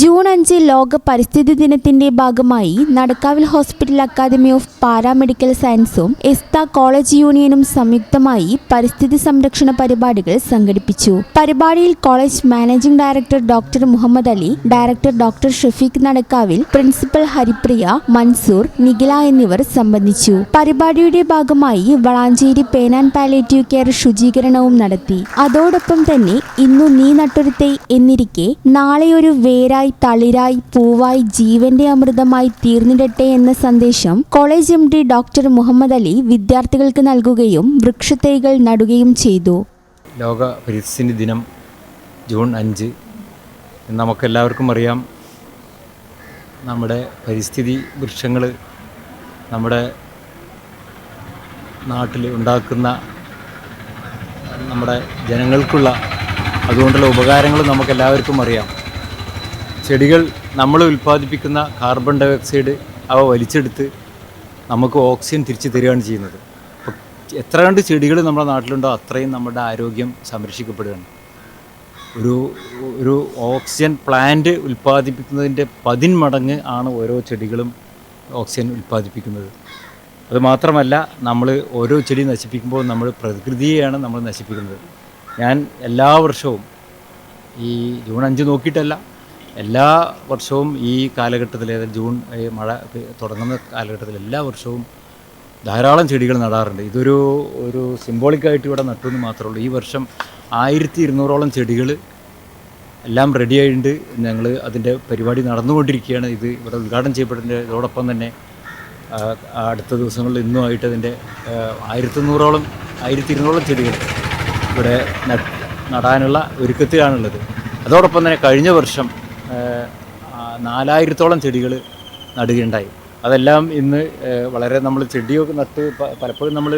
June അഞ്ച് ലോക പരിസ്ഥിതി ദിനത്തിന്റെ ഭാഗമായി Nadakkavil hospital academy of paramedical സയൻസും എസ്ത കോളേജ് യൂണിയനും സംയുക്തമായി പരിസ്ഥിതി സംരക്ഷണ പരിപാടികൾ സംഘടിപ്പിച്ചു. പരിപാടിയിൽ college managing director doctor Muhammad Ali director doctor Shafeeq Nadakkavil principal Haripriya Mansoor Nikhila എന്നിവർ സംബന്ധിച്ചു. പരിപാടിയുടെ ഭാഗമായി വളാഞ്ചേരി പേനാൻ പാലേറ്റീവ് കെയർ ശുചീകരണവും നടത്തി. അതോടൊപ്പം തന്നെ ഇന്നു നീ നട്ടൊരുത്തെ എന്നിരിക്കെ നാളെ ഒരു വേരായി തളിരായി പൂവായി ജീവന്റെ അമൃതമായി തീർന്നിടട്ടെ എന്ന സന്ദേശം college M D doctor Muhammad Ali വിദ്യാർത്ഥികൾക്ക് നൽകുകയും വൃക്ഷത്തൈകൾ നടുകയും ചെയ്തു. ലോക പരിസ്ഥിതി ദിനം ജൂൺ അഞ്ച്. നമുക്കെല്ലാവർക്കും അറിയാം നമ്മുടെ പരിസ്ഥിതി വൃക്ഷങ്ങൾ നമ്മുടെ നാട്ടിൽ ഉണ്ടാക്കുന്ന നമ്മുടെ ജനങ്ങൾക്കുള്ള അതുകൊണ്ടുള്ള ഉപകാരങ്ങൾ നമുക്കെല്ലാവർക്കും അറിയാം. ചെടികൾ നമ്മൾ ഉൽപ്പാദിപ്പിക്കുന്ന കാർബൺ ഡയോക്സൈഡ് അവ വലിച്ചെടുത്ത് നമുക്ക് ഓക്സിജൻ തിരിച്ചു തരികയാണ് ചെയ്യുന്നത്. എത്ര കണ്ട് ചെടികൾ നമ്മുടെ നാട്ടിലുണ്ടോ അത്രയും നമ്മുടെ ആരോഗ്യം സംരക്ഷിക്കപ്പെടുകയാണ്. ഒരു ഒരു ഓക്സിജൻ പ്ലാന്റ് ഉൽപ്പാദിപ്പിക്കുന്നതിന്റെ പതിന്മടങ്ങ് ആണ് ഓരോ ചെടികളും ഓക്സിജൻ ഉൽപ്പാദിപ്പിക്കുന്നത്. അതുമാത്രമല്ല നമ്മൾ ഓരോ ചെടി നശിപ്പിക്കുമ്പോൾ നമ്മൾ പ്രകൃതിയെയാണ് നമ്മൾ നശിപ്പിക്കുന്നത്. ഞാൻ എല്ലാ വർഷവും ഈ ജൂൺ അഞ്ച് നോക്കിയിട്ടല്ല എല്ലാ വർഷവും ഈ കാലഘട്ടത്തിൽ ജൂൺ മഴ തുടങ്ങുന്ന കാലഘട്ടത്തിൽ എല്ലാ വർഷവും ധാരാളം ചെടികൾ നടാറുണ്ട്. ഇതൊരു ഒരു സിംബോളിക്കായിട്ട് ഇവിടെ നട്ടു എന്ന് മാത്രമേ ഉള്ളൂ. ഈ വർഷം ആയിരത്തി ഇരുന്നൂറോളം ചെടികൾ എല്ലാം റെഡി ആയിട്ടുണ്ട് ഞങ്ങൾ അതിന്റെ പരിപാടി നടന്നുകൊണ്ടിരിക്കുകയാണ്. ഇത് ഇവിടെ ഉദ്ഘാടനം ചെയ്യപ്പെട്ടതിന്റെ ഇതോടൊപ്പം തന്നെ അടുത്ത ദിവസങ്ങളിൽ ഇന്നുമായിട്ട് അതിന്റെ ആയിരത്തി ആയിരത്തി ഇരുന്നൂറോളം ചെടികൾ ഇവിടെ നടാനുള്ള ഒരുക്കത്തിലാണുള്ളത്. അതോടൊപ്പം തന്നെ കഴിഞ്ഞ വർഷം നാലായിരത്തോളം ചെടികൾ നടുകയുണ്ടായി. അതെല്ലാം ഇന്ന് വളരെ നമ്മൾ ചെടിയൊക്കെ നട്ട് പലപ്പോഴും നമ്മൾ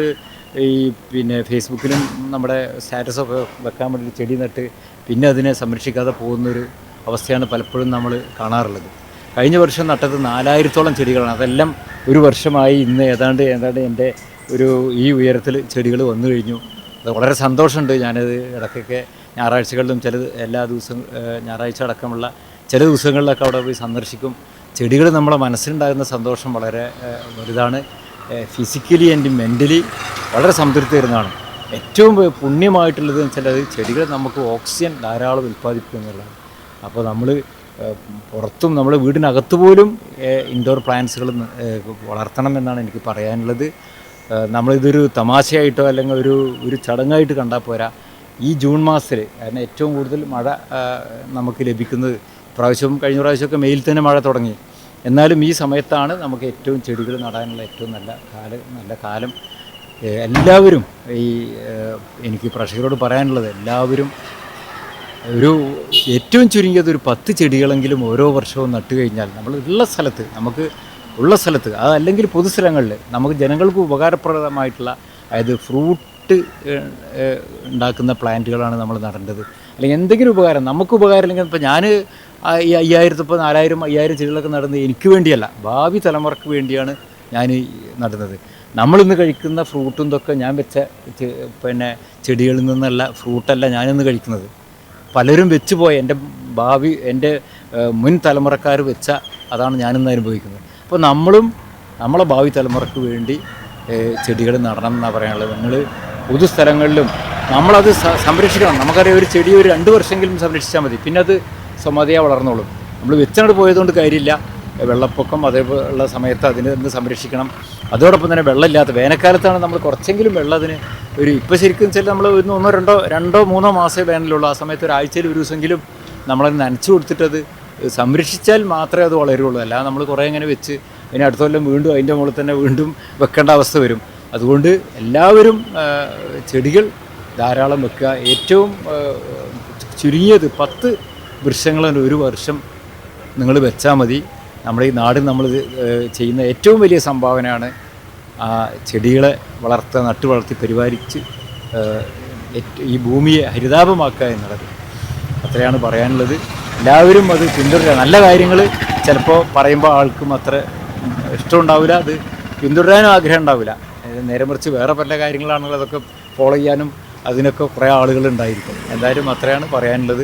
ഈ പിന്നെ ഫേസ്ബുക്കിലും നമ്മുടെ സ്റ്റാറ്റസ് ഒക്കെ വെക്കാൻ വേണ്ടി ചെടി നട്ട് പിന്നെ അതിനെ സംരക്ഷിക്കാതെ പോകുന്നൊരു അവസ്ഥയാണ് പലപ്പോഴും നമ്മൾ കാണാറുള്ളത്. കഴിഞ്ഞ വർഷം നട്ടത് നാലായിരത്തോളം ചെടികളാണ്. അതെല്ലാം ഒരു വർഷമായി ഇന്ന് ഏതാണ്ട് ഏതാണ്ട് എന്റെ ഒരു ഈ ഉയരത്തിൽ ചെടികൾ വന്നു കഴിഞ്ഞു. അത് വളരെ സന്തോഷമുണ്ട്. ഞാനത് ഇടയ്ക്കൊക്കെ ഞായറാഴ്ചകളിലും ചില എല്ലാ ദിവസവും ഞായറാഴ്ച അടക്കമുള്ള ചില ദിവസങ്ങളിലൊക്കെ അവിടെ പോയി സന്ദർശിക്കും. ചെടികൾ നമ്മുടെ മനസ്സിലുണ്ടാകുന്ന സന്തോഷം വളരെ വലുതാണ്. ഫിസിക്കലി ആൻഡ് മെന്റലി വളരെ സംതൃപ്തി തരുന്നതാണ്. ഏറ്റവും പുണ്യമായിട്ടുള്ളത് എന്ന് വെച്ചാൽ അത് ചെടികൾ നമുക്ക് ഓക്സിജൻ ധാരാളം ഉൽപ്പാദിപ്പിക്കുക എന്നുള്ളതാണ്. അപ്പോൾ നമ്മൾ പുറത്തും നമ്മുടെ വീടിനകത്ത് പോലും ഇൻഡോർ പ്ലാന്റ്സുകൾ വളർത്തണം എന്നാണ് എനിക്ക് പറയാനുള്ളത്. നമ്മളിതൊരു തമാശയായിട്ടോ അല്ലെങ്കിൽ ഒരു ഒരു ചടങ്ങായിട്ട് കണ്ടാൽ പോരാ. ഈ ജൂൺ മാസത്തിൽ കാരണം ഏറ്റവും കൂടുതൽ മഴ നമുക്ക് ലഭിക്കുന്നത് പ്രാവശ്യവും കഴിഞ്ഞ പ്രാവശ്യമൊക്കെ മെയിൽ തന്നെ മഴ തുടങ്ങി. എന്നാലും ഈ സമയത്താണ് നമുക്ക് ഏറ്റവും ചെടികൾ നടാനുള്ള ഏറ്റവും നല്ല കാലം നല്ല കാലം. എല്ലാവരും ഈ എനിക്ക് പ്രഷകരോട് പറയാനുള്ളത് എല്ലാവരും ഒരു ഏറ്റവും ചുരുങ്ങിയത് ഒരു പത്ത് ചെടികളെങ്കിലും ഓരോ വർഷവും നട്ടു കഴിഞ്ഞാൽ നമ്മൾ ഉള്ള സ്ഥലത്ത് നമുക്ക് ഉള്ള സ്ഥലത്ത് അതല്ലെങ്കിൽ പൊതുസ്ഥലങ്ങളിൽ നമുക്ക് ജനങ്ങൾക്ക് ഉപകാരപ്രദമായിട്ടുള്ള അതായത് ഫ്രൂട്ട് ഉണ്ടാക്കുന്ന പ്ലാന്റുകളാണ് നമ്മൾ നടേണ്ടത്. അല്ലെങ്കിൽ എന്തെങ്കിലും ഉപകാരം നമുക്ക് ഉപകാരം ഇല്ലെങ്കിൽ ഇപ്പോൾ ഞാൻ ഈ അയ്യായിരത്തി ഇപ്പോൾ നാലായിരം അയ്യായിരം ചെടികളൊക്കെ നടുന്നത് എനിക്ക് വേണ്ടിയല്ല ഭാവി തലമുറയ്ക്ക് വേണ്ടിയാണ് ഞാൻ നടന്നത്. നമ്മളിന്ന് കഴിക്കുന്ന ഫ്രൂട്ടും ഇതൊക്കെ ഞാൻ വെച്ച പിന്നെ ചെടികളിൽ നിന്നുള്ള ഫ്രൂട്ടല്ല ഞാനിന്ന് കഴിക്കുന്നത്. പലരും വെച്ച് പോയ എന്റെ ഭാവി എന്റെ മുൻ തലമുറക്കാർ വെച്ച അതാണ് ഞാനിന്ന് അനുഭവിക്കുന്നത്. അപ്പോൾ നമ്മളും നമ്മളെ ഭാവി തലമുറയ്ക്ക് വേണ്ടി ചെടികൾ നടണം എന്നാണ് പറയാനുള്ളത്. നിങ്ങൾ പൊതുസ്ഥലങ്ങളിലും നമ്മളത് സംരക്ഷിക്കണം. നമുക്കറിയാം ഒരു ചെടി ഒരു രണ്ട് വർഷമെങ്കിലും സംരക്ഷിച്ചാൽ മതി. പിന്നെ അത് സ്വമതയാ വളർന്നോളും. നമ്മൾ വെച്ചങ്ങോട്ട് പോയതുകൊണ്ട് കാര്യമില്ല. വെള്ളപ്പൊക്കം അതേപോലുള്ള സമയത്ത് അതിനെ ഒന്ന് സംരക്ഷിക്കണം. അതോടൊപ്പം തന്നെ വെള്ളമില്ലാത്ത വേനൽക്കാലത്താണ് നമ്മൾ കുറച്ചെങ്കിലും വെള്ളം അതിന് ഒരു ഇപ്പോൾ ശരിക്കും വെച്ചാൽ നമ്മൾ ഇന്ന് ഒന്നോ രണ്ടോ രണ്ടോ മൂന്നോ മാസമേ വേനലുള്ളൂ. ആ സമയത്ത് ഒരു ആഴ്ചയിൽ ഒരു ദിവസമെങ്കിലും നമ്മളത് നനച്ചു കൊടുത്തിട്ടത് സംരക്ഷിച്ചാൽ മാത്രമേ അത് വളരുള്ളൂ. അല്ലാതെ നമ്മൾ കുറേ ഇങ്ങനെ വെച്ച് ഇനി അടുത്ത കൊല്ലം വീണ്ടും അതിന്റെ മുകളിൽ തന്നെ വീണ്ടും വെക്കേണ്ട അവസ്ഥ വരും. അതുകൊണ്ട് എല്ലാവരും ചെടികൾ ധാരാളം വെക്കുക. ഏറ്റവും ചുരുങ്ങിയത് പത്ത് വൃക്ഷങ്ങൾ ഒരു വർഷം നിങ്ങൾ വെച്ചാൽ മതി. നമ്മുടെ ഈ നാടിന് നമ്മൾ ചെയ്യുന്ന ഏറ്റവും വലിയ സംഭാവനയാണ് ആ ചെടികളെ വളർത്ത നട്ടു വളർത്തി പരിപാലിച്ച് ഈ ഭൂമിയെ ഹരിതാപമാക്കുക എന്നുള്ളത്. അത്രയാണ് പറയാനുള്ളത്. എല്ലാവരും അത് പിന്തുടരുക. നല്ല കാര്യങ്ങൾ ചിലപ്പോൾ പറയുമ്പോൾ ആൾക്കും അത്ര ഇഷ്ടമുണ്ടാവില്ല. അത് പിന്തുടരാനും ആഗ്രഹം ഉണ്ടാവില്ല. നേരെ മറിച്ച് വേറെ പല കാര്യങ്ങളാണെങ്കിൽ അതൊക്കെ ഫോളോ ചെയ്യാനും അതിനൊക്കെ കുറേ ആളുകൾ ഉണ്ടായിരിക്കും. എന്തായാലും അത്രയാണ് പറയാനുള്ളത്.